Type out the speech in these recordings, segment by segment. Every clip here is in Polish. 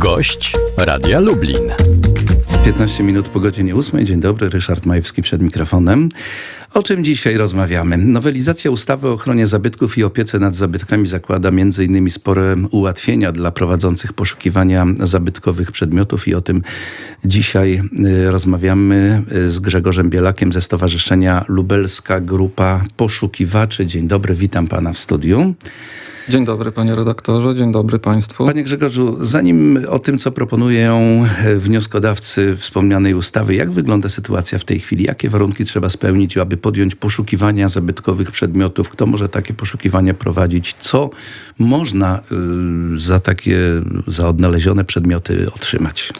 Gość Radia Lublin. 15 minut po godzinie 8. Dzień dobry, Ryszard Majewski przed mikrofonem. O czym dzisiaj rozmawiamy? Nowelizacja ustawy o ochronie zabytków i opiece nad zabytkami zakłada m.in. spore ułatwienia dla prowadzących poszukiwania zabytkowych przedmiotów i o tym dzisiaj y, rozmawiamy y, z Grzegorzem Bielakiem ze Stowarzyszenia Lubelska Grupa Poszukiwaczy. Dzień dobry, witam pana w studiu. Dzień dobry panie redaktorze, dzień dobry państwu. Panie Grzegorzu, zanim o tym, co proponują wnioskodawcy wspomnianej ustawy, jak wygląda sytuacja w tej chwili? Jakie warunki trzeba spełnić, aby podjąć poszukiwania zabytkowych przedmiotów? Kto może takie poszukiwania prowadzić? Co można y, za takie, za odnalezione przedmioty otrzymać?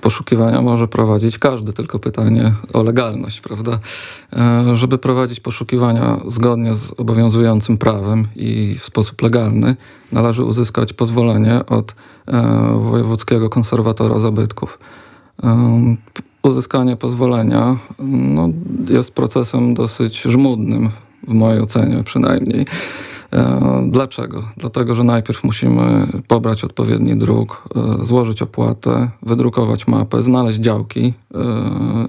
Poszukiwania może prowadzić każdy, tylko pytanie o legalność, prawda? E, Żeby prowadzić poszukiwania zgodnie z obowiązującym prawem i w sposób legalny, należy uzyskać pozwolenie od e, Wojewódzkiego Konserwatora Zabytków. E, Uzyskanie pozwolenia no, jest procesem dosyć żmudnym, w mojej ocenie przynajmniej. E, Dlaczego? Dlatego, że najpierw musimy pobrać odpowiedni druk, e, złożyć opłatę, wydrukować mapę, znaleźć działki, e,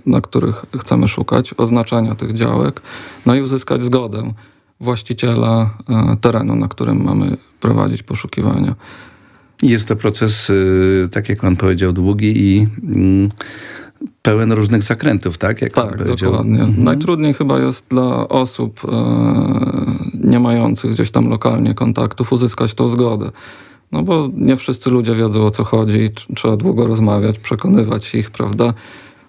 na których chcemy szukać, oznaczenia tych działek, no i uzyskać zgodę właściciela terenu, na którym mamy prowadzić poszukiwania. Jest to proces, y, tak jak pan powiedział, długi i mm, pełen różnych zakrętów, tak? Jak Tak, dokładnie. Mhm. Najtrudniej chyba jest dla osób nie mających gdzieś tam lokalnie kontaktów uzyskać tą zgodę. No bo nie wszyscy ludzie wiedzą o co chodzi, tr- trzeba długo rozmawiać, przekonywać ich, prawda?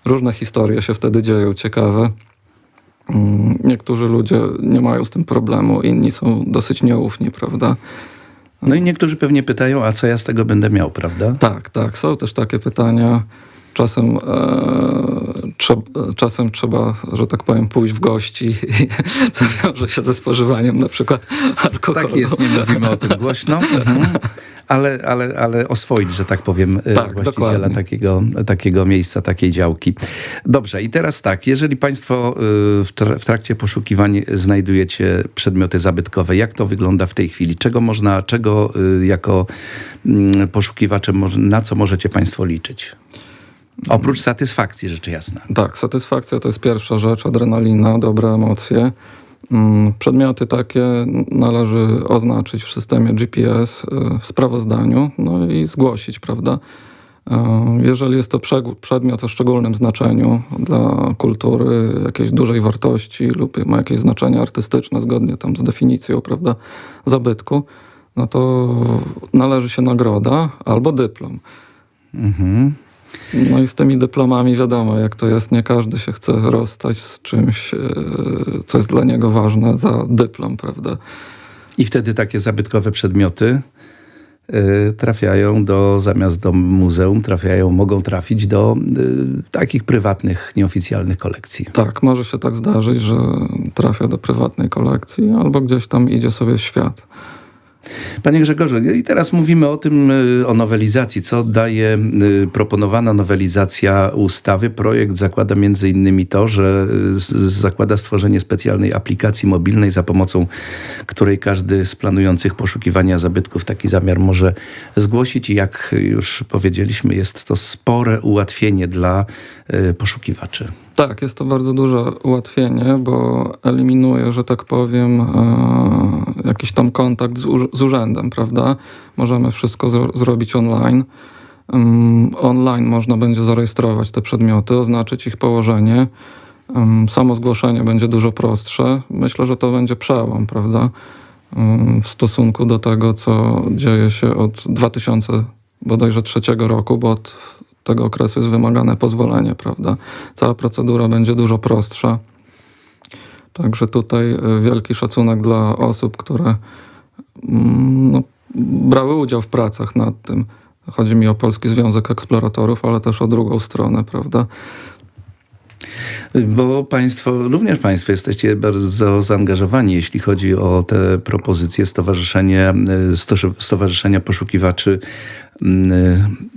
Różne historie się wtedy dzieją, ciekawe. Mm, Niektórzy ludzie nie mają z tym problemu, inni są dosyć nieufni, prawda? No i niektórzy pewnie pytają, a co ja z tego będę miał, prawda? Tak, tak. Są też takie pytania. Czasem, e, trzeba, czasem trzeba, że tak powiem, pójść w gości, co wiąże się ze spożywaniem na przykład alkoholu. Tak jest, nie mówimy o tym głośno, mhm. ale, ale, ale oswoić, że tak powiem, y, Tak, właściciela dokładnie. takiego, takiego miejsca, takiej działki. Dobrze, i teraz tak, jeżeli Państwo y, w, tra- w trakcie poszukiwań znajdujecie przedmioty zabytkowe, jak to wygląda w tej chwili? Czego można, czego y, jako mm, poszukiwacze, na co możecie Państwo liczyć? Oprócz satysfakcji, rzecz jasna. Tak, satysfakcja to jest pierwsza rzecz, adrenalina, dobre emocje. Mm, Przedmioty takie należy oznaczyć w systemie GPS y, w sprawozdaniu, no i zgłosić, prawda? Y, Jeżeli jest to przedmiot o szczególnym znaczeniu dla kultury, jakiejś dużej wartości lub ma jakieś znaczenie artystyczne zgodnie tam z definicją, prawda, zabytku, no to należy się nagroda albo dyplom. Mhm. No i z tymi dyplomami wiadomo, jak to jest. Nie każdy się chce rozstać z czymś, e, co jest dla niego ważne, za dyplom, prawda? I wtedy takie zabytkowe przedmioty y, trafiają do, zamiast do muzeum, trafiają, mogą trafić do y, takich prywatnych, nieoficjalnych kolekcji. Tak, może się tak zdarzyć, że trafia do prywatnej kolekcji albo gdzieś tam idzie sobie w świat. Panie Grzegorzu, i teraz mówimy o tym, y, o nowelizacji. Co daje y, proponowana nowelizacja ustawy? Projekt zakłada między innymi to, że y, zakłada stworzenie specjalnej aplikacji mobilnej, za pomocą której każdy z planujących poszukiwania zabytków taki zamiar może zgłosić. I jak już powiedzieliśmy, jest to spore ułatwienie dla poszukiwaczy. Tak, jest to bardzo duże ułatwienie, bo eliminuje, że tak powiem, jakiś tam kontakt z, z urzędem, prawda? Możemy wszystko zro- zrobić online. Ym, online można będzie zarejestrować te przedmioty, oznaczyć ich położenie. Ym, samo zgłoszenie będzie dużo prostsze. Myślę, że to będzie przełom, prawda? Ym, w stosunku do tego, co dzieje się od 2000 bodajże trzeciego roku, bo od tego okresu jest wymagane pozwolenie, prawda? Cała procedura będzie dużo prostsza. Także tutaj y, wielki szacunek dla osób, które mm, no, brały udział w pracach nad tym. Chodzi mi o Polski Związek Eksploratorów, ale też o drugą stronę, prawda? Bo państwo, również państwo jesteście bardzo zaangażowani, jeśli chodzi o te propozycje Stowarzyszenie, Sto- Stowarzyszenia Poszukiwaczy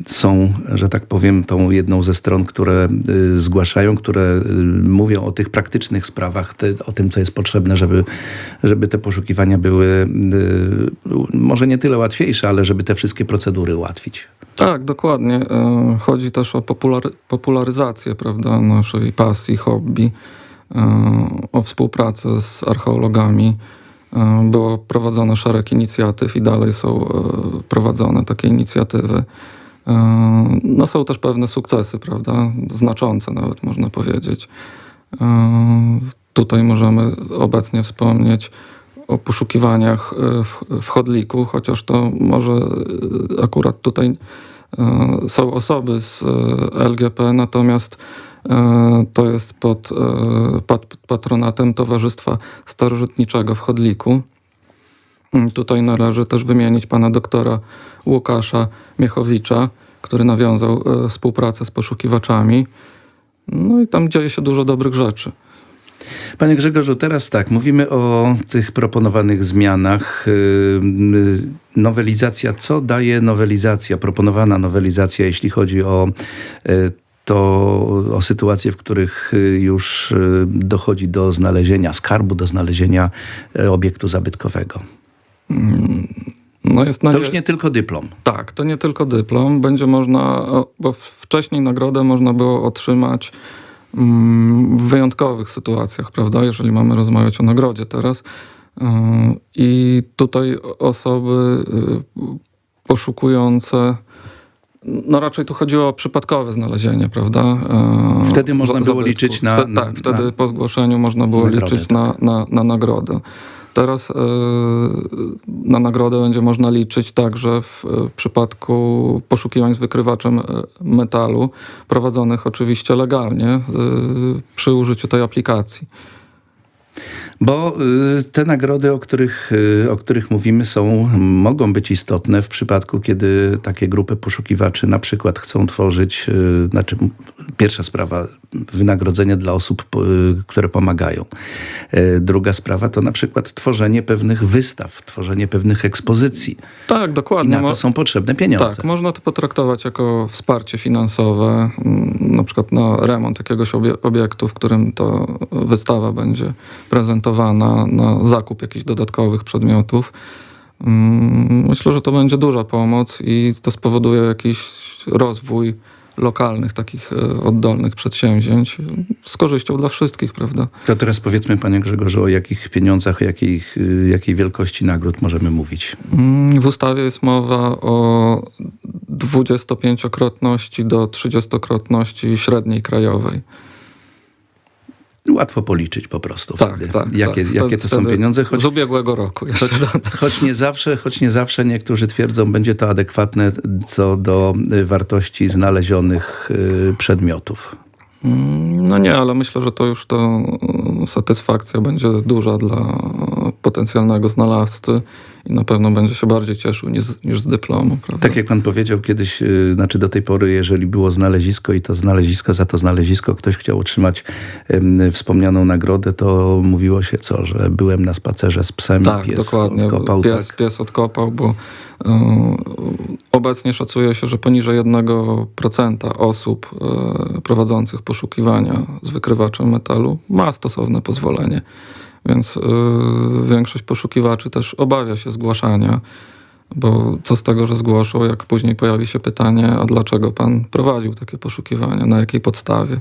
są, że tak powiem, tą jedną ze stron, które y, zgłaszają, które y, mówią o tych praktycznych sprawach, te, o tym, co jest potrzebne, żeby, żeby te poszukiwania były y, może nie tyle łatwiejsze, ale żeby te wszystkie procedury ułatwić. Tak, dokładnie. Chodzi też o populary, popularyzację prawda, naszej pasji, hobby, o współpracę z archeologami. E, Było prowadzone szereg inicjatyw i dalej są e, prowadzone takie inicjatywy. E, No są też pewne sukcesy, prawda, znaczące nawet można powiedzieć. Tutaj możemy obecnie wspomnieć o poszukiwaniach w, w chodliku, chociaż to może akurat tutaj są osoby z e, LGP, natomiast e, to jest pod, e, patronatem Towarzystwa Starożytniczego w Chodliku. Mm, Tutaj należy też wymienić pana doktora Łukasza Miechowicza, który nawiązał e, współpracę z poszukiwaczami. No i tam dzieje się dużo dobrych rzeczy. Panie Grzegorzu, teraz tak, mówimy o tych proponowanych zmianach. Yy, Nowelizacja, co daje nowelizacja, proponowana nowelizacja, jeśli chodzi o yy, to o sytuacje, w których yy, już dochodzi do znalezienia skarbu, do znalezienia obiektu zabytkowego. No jest To już nie tylko dyplom. Tak, to nie tylko dyplom. Będzie można, bo wcześniej nagrodę można było otrzymać mm, w wyjątkowych sytuacjach, prawda? Jeżeli mamy rozmawiać o nagrodzie teraz. Yy, I tutaj osoby yy, poszukujące. No raczej tu chodziło o przypadkowe znalezienie, prawda? Yy, Wtedy można było liczyć na- Wte- na- tak, wtedy na- po zgłoszeniu można było nagrodę, liczyć na, na, na nagrodę. Teraz yy, na nagrodę będzie można liczyć także w yy, przypadku poszukiwań z wykrywaczem yy, metalu, prowadzonych oczywiście legalnie przy użyciu tej aplikacji. Bo te nagrody, o których, o których mówimy, są, mogą być istotne w przypadku, kiedy takie grupy poszukiwaczy na przykład chcą tworzyć, znaczy pierwsza sprawa, wynagrodzenie dla osób, y, które pomagają. Y, Druga sprawa to na przykład tworzenie pewnych wystaw, tworzenie pewnych ekspozycji. Tak, I dokładnie. na Mo- to są potrzebne pieniądze. Tak, można to potraktować jako wsparcie finansowe, mm, na przykład na remont jakiegoś obie- obiektu, w którym to wystawa będzie prezentowana, na zakup jakichś dodatkowych przedmiotów. Mm, Myślę, że to będzie duża pomoc i to spowoduje jakiś rozwój lokalnych, takich e, oddolnych przedsięwzięć z korzyścią dla wszystkich, prawda? To teraz powiedzmy, panie Grzegorzu, o jakich pieniądzach, o jakiej, y, jakiej wielkości nagród możemy mówić. Mm, W ustawie jest mowa o 25-krotności do 30-krotności średniej krajowej. Łatwo policzyć po prostu Tak, wtedy, tak. jakie, tak. jakie to są pieniądze. Choć Z ubiegłego roku jeszcze dodam. Choć nie zawsze, choć nie zawsze niektórzy twierdzą, będzie to adekwatne co do y, wartości znalezionych y, przedmiotów. Mm, No nie, ale myślę, że to już to mm, satysfakcja będzie duża dla potencjalnego znalazcy i na pewno będzie się bardziej cieszył niż, niż z dyplomu, prawda? Tak jak pan powiedział kiedyś, y, znaczy do tej pory, jeżeli było znalezisko i to znalezisko, za to znalezisko ktoś chciał otrzymać ym, wspomnianą nagrodę, to mówiło się co, że byłem na spacerze z psem Tak, i pies dokładnie. odkopał. pies, tak? pies odkopał, bo y, obecnie szacuje się, że poniżej 1% osób y, prowadzących poszukiwania z wykrywaczem metalu ma stosowne pozwolenie. Więc y, większość poszukiwaczy też obawia się zgłaszania, bo co z tego, że zgłoszą, jak później pojawi się pytanie, a dlaczego pan prowadził takie poszukiwania, na jakiej podstawie?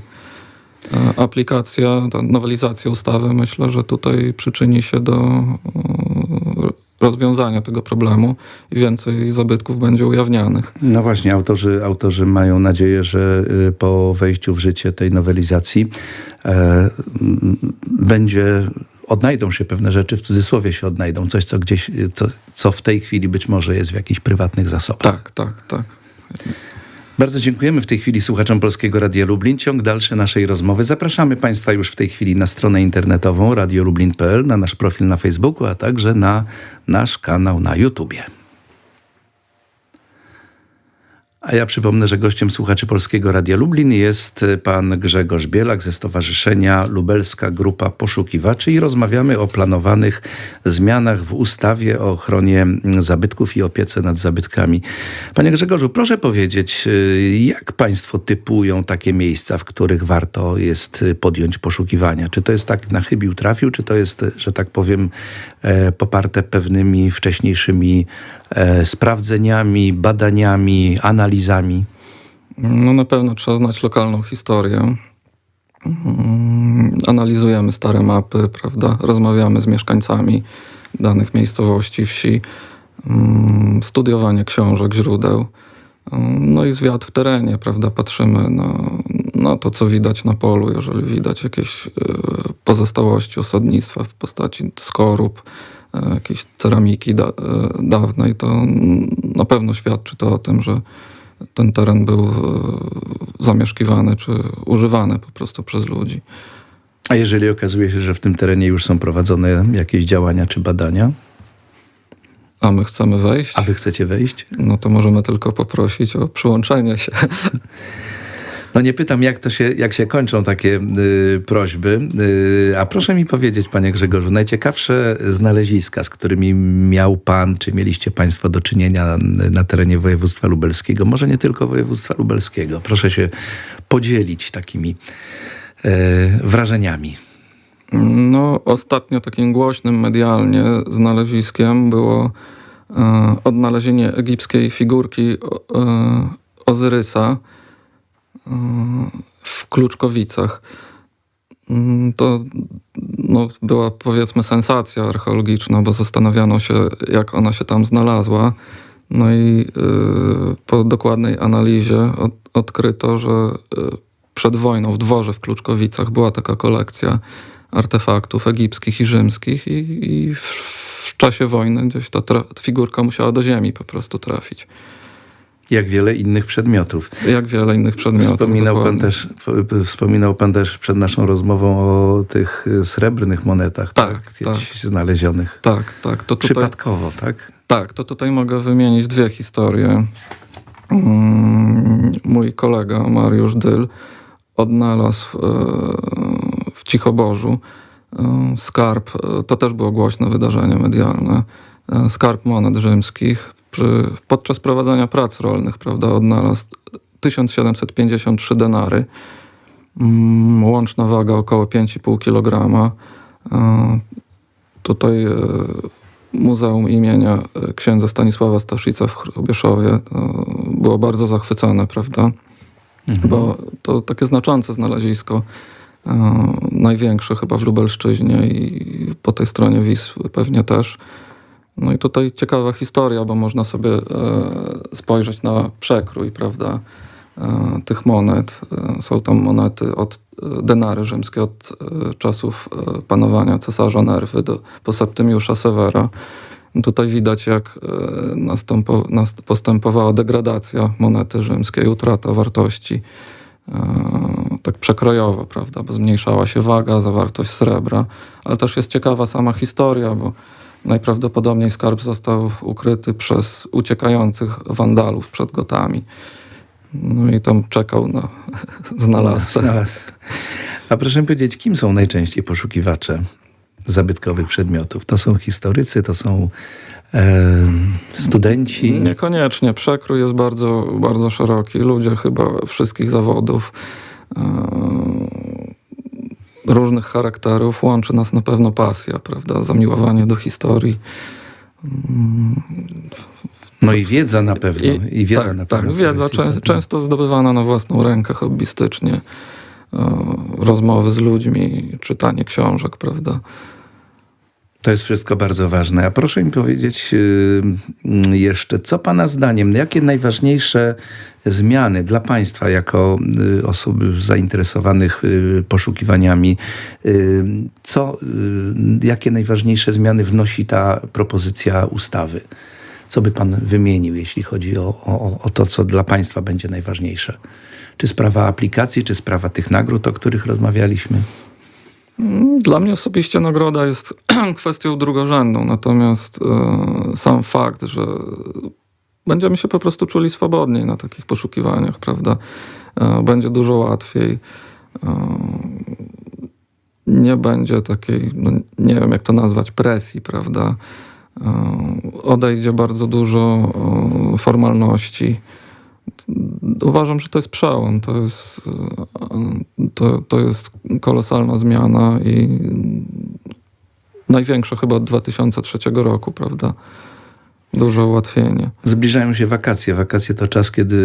E, Aplikacja, ta nowelizacja ustawy myślę, że tutaj przyczyni się do e, rozwiązania tego problemu i więcej zabytków będzie ujawnianych. No właśnie, autorzy, autorzy mają nadzieję, że y, po wejściu w życie tej nowelizacji e, będzie, odnajdą się pewne rzeczy, w cudzysłowie się odnajdą, coś, co gdzieś, co, co w tej chwili być może jest w jakichś prywatnych zasobach. Tak, tak, tak. Bardzo dziękujemy w tej chwili słuchaczom Polskiego Radia Lublin. Ciąg dalszy naszej rozmowy. Zapraszamy Państwa już w tej chwili na stronę internetową radiolublin.pl, na nasz profil na Facebooku, a także na nasz kanał na YouTubie. A ja przypomnę, że gościem słuchaczy Polskiego Radia Lublin jest pan Grzegorz Bielak ze Stowarzyszenia Lubelska Grupa Poszukiwaczy i rozmawiamy o planowanych zmianach w ustawie o ochronie zabytków i opiece nad zabytkami. Panie Grzegorzu, proszę powiedzieć, y, jak państwo typują takie miejsca, w których warto jest podjąć poszukiwania? Czy to jest tak na chybił trafił, czy to jest, że tak powiem, e, poparte pewnymi wcześniejszymi sprawdzeniami, badaniami, analizami? No na pewno trzeba znać lokalną historię. Mm, Analizujemy stare mapy, prawda? Rozmawiamy z mieszkańcami danych miejscowości, wsi. Mm, Studiowanie książek, źródeł. Mm, No i zwiat w terenie, prawda? Patrzymy na, na to, co widać na polu, jeżeli widać jakieś e, pozostałości osadnictwa w postaci skorup, e, jakiejś ceramiki da, e, dawnej, to na pewno świadczy to o tym, że ten teren był e, zamieszkiwany czy używany po prostu przez ludzi. A jeżeli okazuje się, że w tym terenie już są prowadzone jakieś działania czy badania, A my chcemy wejść, a wy chcecie wejść? no to możemy tylko poprosić o przyłączenie się. No nie pytam, jak to się, jak się kończą takie y, prośby, y, a proszę mi powiedzieć, panie Grzegorzu, najciekawsze znaleziska, z którymi miał pan, czy mieliście państwo do czynienia na, na terenie województwa lubelskiego, może nie tylko województwa lubelskiego. Proszę się podzielić takimi y, wrażeniami. No, ostatnio takim głośnym medialnie znaleziskiem było e, odnalezienie egipskiej figurki e, Ozyrysa w Kluczkowicach. Mm, To no, była powiedzmy sensacja archeologiczna, bo zastanawiano się, jak ona się tam znalazła. No i y, po dokładnej analizie od, odkryto, że y, przed wojną w dworze w Kluczkowicach była taka kolekcja artefaktów egipskich i rzymskich i, i w, w czasie wojny gdzieś ta, figurka musiała do ziemi po prostu trafić. Jak wiele innych przedmiotów. Jak wiele innych przedmiotów. Wspominał pan, też, wspominał pan też przed naszą rozmową o tych y, srebrnych monetach, Tak, Gdzieś znalezionych. Tak, tak. To tutaj, Przypadkowo, tak? Tak, to tutaj mogę wymienić dwie historie. Mm, Mój kolega Mariusz Dyl odnalazł e, w Cichoborzu e, skarb, e, to też było głośne wydarzenie medialne, skarb monet rzymskich. Przy, podczas prowadzenia prac rolnych, prawda, odnalazł 1753 denary, Mm, łączna waga około 5,5 kg. E, Tutaj e, Muzeum imienia e, księdza Stanisława Staszica w Chrobieszowie e, było bardzo zachwycone, prawda? Bo to takie znaczące znalezisko, największe chyba w Lubelszczyźnie i po tej stronie Wisły pewnie też. No i tutaj ciekawa historia, bo można sobie e, spojrzeć na przekrój, prawda, e, tych monet. E, Są tam monety od denary rzymskie od czasów panowania cesarza Nerwy do, po Septymiusza Severa. Tutaj widać, jak postępowała degradacja monety rzymskiej, utrata wartości tak przekrojowo, prawda, bo zmniejszała się waga, zawartość srebra, ale też jest ciekawa sama historia, bo najprawdopodobniej skarb został ukryty przez uciekających wandalów przed Gotami. No i tam czekał na znalazcę. Znalazł. A proszę powiedzieć, kim są najczęściej poszukiwacze zabytkowych przedmiotów? To są historycy, to są e, studenci. Niekoniecznie. Przekrój jest bardzo, bardzo szeroki. Ludzie chyba wszystkich zawodów, e, różnych charakterów. Łączy nas na pewno pasja, prawda? Zamiłowanie do historii. No i wiedza na pewno. I, wiedza tak, na pewno. tak, wiedza czę, często zdobywana na własną rękę, hobbystycznie. E, rozmowy z ludźmi, czytanie książek, prawda? To jest wszystko bardzo ważne. A proszę mi powiedzieć y, y, jeszcze, co Pana zdaniem, jakie najważniejsze zmiany dla Państwa jako y, osób zainteresowanych y, poszukiwaniami, co, jakie najważniejsze zmiany wnosi ta propozycja ustawy? Co by Pan wymienił, jeśli chodzi o, o, o to, co dla Państwa będzie najważniejsze? Czy sprawa aplikacji, czy sprawa tych nagród, o których rozmawialiśmy? Dla mnie osobiście nagroda jest kwestią drugorzędną, natomiast e, sam fakt, że będziemy się po prostu czuli swobodniej na takich poszukiwaniach, prawda? E, Będzie dużo łatwiej. E, Nie będzie takiej, no nie wiem jak to nazwać, presji, prawda? Odejdzie bardzo dużo formalności. Uważam, że to jest przełom. To jest, to, to jest kolosalna zmiana i największa chyba od 2003 roku, prawda? Duże ułatwienie. Zbliżają się wakacje. Wakacje to czas, kiedy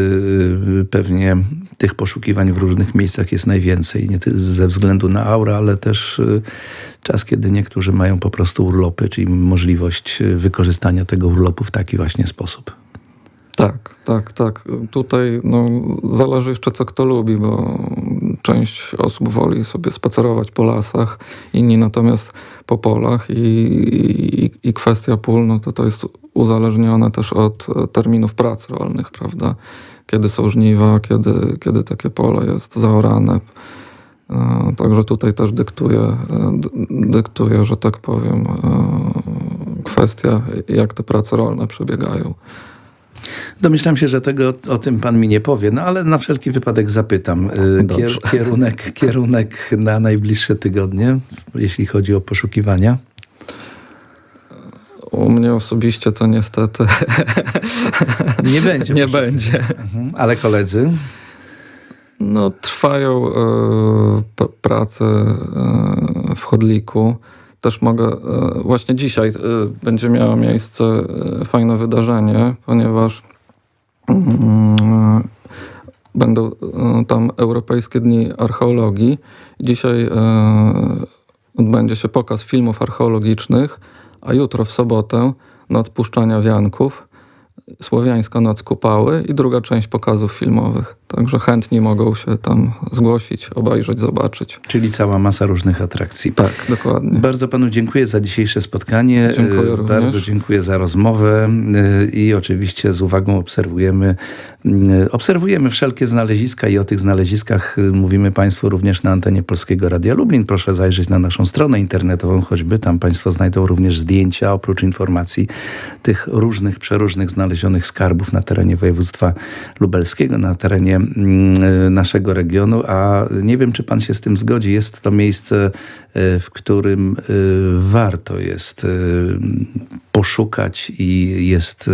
y, pewnie tych poszukiwań w różnych miejscach jest najwięcej. Nie tylko ze względu na aurę, ale też y, czas, kiedy niektórzy mają po prostu urlopy, czyli możliwość y, wykorzystania tego urlopu w taki właśnie sposób. Tak, tak, tak. Tutaj no, zależy jeszcze, co kto lubi, bo część osób woli sobie spacerować po lasach, inni natomiast po polach i, i, i kwestia pól, no to to jest uzależnione też od e, terminów prac rolnych, prawda? Kiedy są żniwa, kiedy, kiedy takie pole jest zaorane. E, Także tutaj też dyktuje, dyktuje, że tak powiem, e, kwestia, jak te prace rolne przebiegają. Domyślam się, że tego o tym pan mi nie powie, no ale na wszelki wypadek zapytam. Y. Kier, kierunek, kierunek na najbliższe tygodnie, jeśli chodzi o poszukiwania. U mnie osobiście to niestety Nie będzie. nie będzie. Mhm. Ale koledzy? No, trwają p- prace e, w chodliku. Też mogę, e, właśnie dzisiaj e, będzie miało miejsce e, fajne wydarzenie, ponieważ mm, będą tam Europejskie Dni Archeologii. Dzisiaj odbędzie się pokaz filmów archeologicznych, a jutro w sobotę Noc Puszczania Wianków, Słowiańska Noc Kupały i druga część pokazów filmowych. Także chętni mogą się tam zgłosić, obejrzeć, zobaczyć. Czyli cała masa różnych atrakcji. Tak, dokładnie. Bardzo panu dziękuję za dzisiejsze spotkanie. Dziękuję E, również. Bardzo dziękuję za rozmowę e, i oczywiście z uwagą obserwujemy, e, obserwujemy wszelkie znaleziska i o tych znaleziskach e, mówimy Państwu również na antenie Polskiego Radia Lublin. Proszę zajrzeć na naszą stronę internetową, choćby tam Państwo znajdą również zdjęcia, oprócz informacji tych różnych, przeróżnych znalezionych skarbów na terenie województwa lubelskiego, na terenie mm, e, naszego regionu, a nie wiem, czy Pan się z tym zgodzi. Jest to miejsce, e, w którym e, warto jest poszukać i jest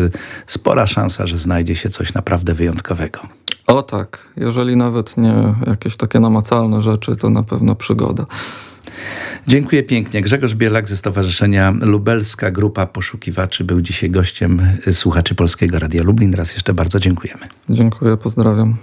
spora szansa, że znajdzie się coś naprawdę wyjątkowego. O tak, jeżeli nawet nie jakieś takie namacalne rzeczy, to na pewno przygoda. Dziękuję pięknie. Grzegorz Bielak ze Stowarzyszenia Lubelska Grupa Poszukiwaczy był dzisiaj gościem e, słuchaczy Polskiego Radia Lublin. Raz jeszcze bardzo dziękujemy. Dziękuję, pozdrawiam.